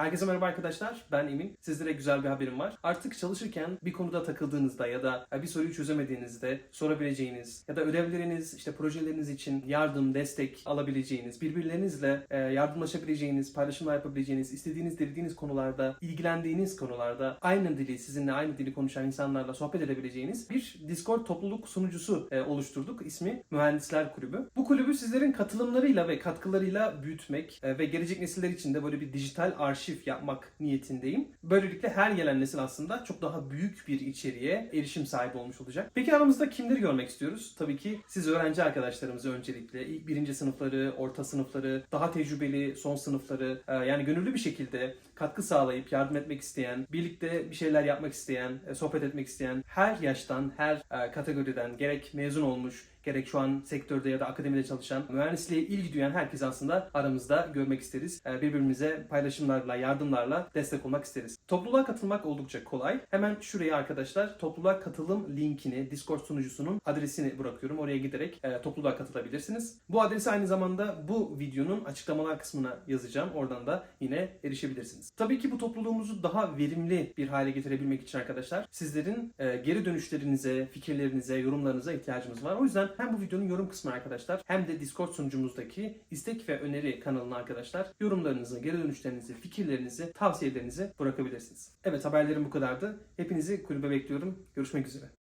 Herkese merhaba arkadaşlar. Ben Emin. Sizlere güzel bir haberim var. Artık çalışırken bir konuda takıldığınızda ya da bir soruyu çözemediğinizde sorabileceğiniz ya da ödevleriniz, işte projeleriniz için yardım, destek alabileceğiniz, birbirlerinizle e, yardımlaşabileceğiniz, paylaşımlar yapabileceğiniz, istediğiniz, dilediğiniz konularda, ilgilendiğiniz konularda aynı dili, sizinle aynı dili konuşan insanlarla sohbet edebileceğiniz bir Discord topluluk sunucusu e, oluşturduk. İsmi Mühendisler Kulübü. Bu kulübü sizlerin katılımlarıyla ve katkılarıyla büyütmek e, ve gelecek nesiller için de böyle bir dijital arşiv yapmak niyetindeyim. Böylelikle her gelen nesil aslında çok daha büyük bir içeriğe erişim sahibi olmuş olacak. Peki aramızda kimleri görmek istiyoruz? Tabii ki siz öğrenci arkadaşlarımızı öncelikle birinci sınıfları, orta sınıfları, daha tecrübeli son sınıfları e, yani gönüllü bir şekilde katkı sağlayıp yardım etmek isteyen, birlikte bir şeyler yapmak isteyen, e, sohbet etmek isteyen her yaştan, her e, kategoriden gerek mezun olmuş, gerek şu an sektörde ya da akademide çalışan, mühendisliğe ilgi duyan herkes aslında aramızda görmek isteriz. Birbirimize paylaşımlarla, yardımlarla destek olmak isteriz. Topluluğa katılmak oldukça kolay. Hemen şuraya arkadaşlar topluluğa katılım linkini, Discord sunucusunun adresini bırakıyorum. Oraya giderek e, topluluğa katılabilirsiniz. Bu adresi aynı zamanda bu videonun açıklamalar kısmına yazacağım. Oradan da yine erişebilirsiniz. Tabii ki bu topluluğumuzu daha verimli bir hale getirebilmek için arkadaşlar sizlerin e, geri dönüşlerinize, fikirlerinize, yorumlarınıza ihtiyacımız var. O yüzden hem bu videonun yorum kısmı arkadaşlar hem de Discord sunucumuzdaki istek ve öneri kanalına arkadaşlar yorumlarınızı, geri dönüşlerinizi, fikirlerinizi, tavsiyelerinizi bırakabilirsiniz. Evet haberlerim bu kadardı. Hepinizi kulübe bekliyorum. Görüşmek üzere.